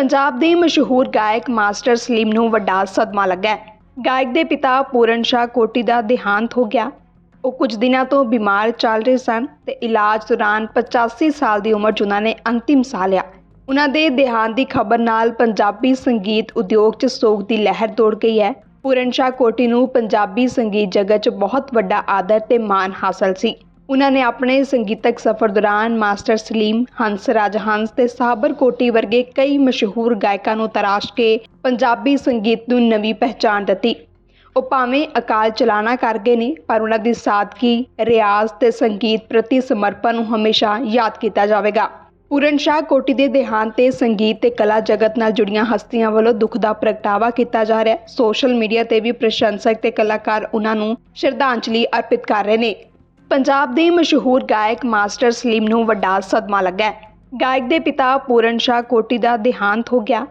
ਪੰਜਾਬ ਦੇ ਮਸ਼ਹੂਰ ਗਾਇਕ ਮਾਸਟਰ ਸਲੀਮ ਨੂੰ ਵੱਡਾ ਸਦਮਾ ਲੱਗਾ ਹੈ। ਗਾਇਕ ਦੇ ਪਿਤਾ ਪੂਰਨ ਸ਼ਾਹ ਕੋਟੀ ਦਾ ਦੇਹਾਂਤ ਹੋ ਗਿਆ। ਉਹ ਕੁਝ ਦਿਨਾਂ ਤੋਂ ਬਿਮਾਰ ਚੱਲ ਰਹੇ ਸਨ ਤੇ ਇਲਾਜ ਦੌਰਾਨ 85 ਸਾਲ ਦੀ ਉਮਰ 'ਚ ਉਹਨਾਂ ਨੇ ਅੰਤਿਮ ਸਾਹ ਲਿਆ। ਉਹਨਾਂ ਦੇ ਦੇਹਾਂਤ ਦੀ ਖਬਰ ਨਾਲ ਪੰਜਾਬੀ ਸੰਗੀਤ ਉਦਯੋਗ 'ਚ ਸੋਗ ਦੀ ਲਹਿਰ ਦੌੜ ਗਈ ਹੈ। ਪੂਰਨ ਸ਼ਾਹ ਕੋਟੀ ਨੂੰ ਪੰਜਾਬੀ ਸੰਗੀਤ ਜਗਤ 'ਚ ਬਹੁਤ ਵੱਡਾ ਆਦਰ ਤੇ ਮਾਣ ਹਾਸਲ ਸੀ। ਉਹਨਾਂ ਨੇ ਆਪਣੇ ਸੰਗੀਤਕ ਸਫ਼ਰ ਦੌਰਾਨ ਮਾਸਟਰ ਸਲੀਮ, ਹੰਸ ਰਾਜ ਹੰਸ ਤੇ ਸਾਬਰ ਕੋਟੀ ਵਰਗੇ ਕਈ ਮਸ਼ਹੂਰ ਗਾਇਕਾਂ ਨੂੰ ਤਰਾਸ਼ ਕੇ ਪੰਜਾਬੀ ਸੰਗੀਤ ਨੂੰ ਨਵੀਂ ਪਹਿਚਾਣ ਦਿੱਤੀ। ਉਹ ਭਾਵੇਂ ਅਕਾਲ ਚਲਾਣਾ ਕਰ ਗਏ ਨੇ, ਪਰ ਉਹਨਾਂ ਦੀ ਸਾਦਗੀ, ਰਿਆਜ਼ ਤੇ ਸੰਗੀਤ ਪ੍ਰਤੀ ਸਮਰਪਣ ਨੂੰ ਹਮੇਸ਼ਾ ਯਾਦ ਕੀਤਾ ਜਾਵੇਗਾ। ਪੂਰਨ ਸ਼ਾਹ ਕੋਟੀ ਦੇ ਦੇਹਾਂਤ ਤੇ ਸੰਗੀਤ ਤੇ ਕਲਾ ਜਗਤ ਨਾਲ ਜੁੜੀਆਂ ਹਸਤੀਆਂ ਵੱਲੋਂ ਦੁੱਖ ਦਾ ਪ੍ਰਗਟਾਵਾ ਕੀਤਾ ਜਾ ਰਿਹਾ ਹੈ। ਸੋਸ਼ਲ ਮੀਡੀਆ ਤੇ ਵੀ ਪ੍ਰਸ਼ੰਸਕ ਤੇ ਕਲਾਕਾਰ ਉਹਨਾਂ ਨੂੰ ਸ਼ਰਧਾਂਜਲੀ ਅਰਪਿਤ ਕਰ ਰਹੇ ਨੇ। ਪੰਜਾਬ ਦੇ ਮਸ਼ਹੂਰ ਗਾਇਕ ਮਾਸਟਰ ਸਲੀਮ ਨੂੰ ਵੱਡਾ ਸਦਮਾ ਲੱਗਾ ਗਾਇਕ ਦੇ ਪਿਤਾ ਪੂਰਨ ਸ਼ਾਹ ਕੋਟੀ ਦਾ ਦੇਹਾਂਤ ਹੋ ਗਿਆ।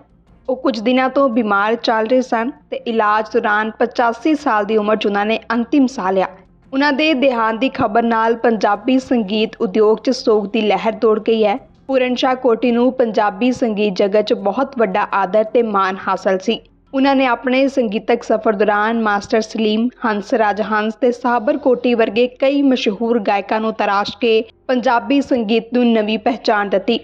ਉਹ ਕੁਝ ਦਿਨਾਂ ਤੋਂ ਬਿਮਾਰ ਚੱਲ ਰਹੇ ਸਨ ਤੇ ਇਲਾਜ ਦੌਰਾਨ 85 ਸਾਲ ਦੀ ਉਮਰ 'ਚ ਉਹਨਾਂ ਨੇ ਅੰਤਿਮ ਸਾਹ ਲਿਆ। ਉਹਨਾਂ ਦੇ ਦੇਹਾਂਤ ਦੀ ਖਬਰ ਨਾਲ ਪੰਜਾਬੀ ਸੰਗੀਤ ਉਦਯੋਗ 'ਚ ਸੋਗ ਦੀ ਲਹਿਰ ਦੌੜ ਗਈ ਹੈ। ਪੂਰਨ ਸ਼ਾਹ ਕੋਟੀ ਨੂੰ ਪੰਜਾਬੀ ਸੰਗੀਤ ਜਗਤ 'ਚ ਬਹੁਤ ਵੱਡਾ ਆਦਰ ਤੇ ਮਾਣ ਹਾਸਲ ਸੀ। ਉਹਨਾਂ ਨੇ ਆਪਣੇ ਸੰਗੀਤਕ ਸਫ਼ਰ ਦੌਰਾਨ ਮਾਸਟਰ ਸਲੀਮ, ਹੰਸ ਰਾਜ ਹੰਸ ਤੇ ਸਾਬਰ ਕੋਟੀ ਵਰਗੇ ਕਈ ਮਸ਼ਹੂਰ ਗਾਇਕਾਂ ਨੂੰ ਤਰਾਸ਼ ਕੇ ਪੰਜਾਬੀ ਸੰਗੀਤ ਨੂੰ ਨਵੀਂ ਪਹਿਚਾਣ ਦਿੱਤੀ।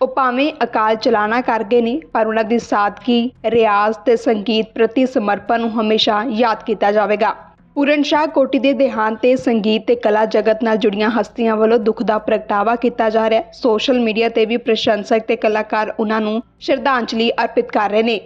ਉਹ ਭਾਵੇਂ ਅਕਾਲ ਚਲਾਣਾ ਕਰ ਗਏ ਨੇ, ਪਰ ਉਹਨਾਂ ਦੀ ਸਾਦਗੀ, ਰਿਆਜ਼ ਤੇ ਸੰਗੀਤ ਪ੍ਰਤੀ ਸਮਰਪਣ ਨੂੰ ਹਮੇਸ਼ਾ ਯਾਦ ਕੀਤਾ ਜਾਵੇਗਾ। ਪੂਰਨ ਸ਼ਾਹ ਕੋਟੀ ਦੇ ਦੇਹਾਂਤ ਤੇ ਸੰਗੀਤ ਤੇ ਕਲਾ ਜਗਤ ਨਾਲ ਜੁੜੀਆਂ ਹਸਤੀਆਂ ਵੱਲੋਂ ਦੁੱਖ ਦਾ ਪ੍ਰਗਟਾਵਾ ਕੀਤਾ ਜਾ ਰਿਹਾ ਹੈ। ਸੋਸ਼ਲ ਮੀਡੀਆ ਤੇ ਵੀ ਪ੍ਰਸ਼ੰਸਕ ਤੇ ਕਲਾਕਾਰ ਉਹਨਾਂ ਨੂੰ ਸ਼ਰਧਾਂਜਲੀ ਅਰਪਿਤ ਕਰ ਰਹੇ ਨੇ।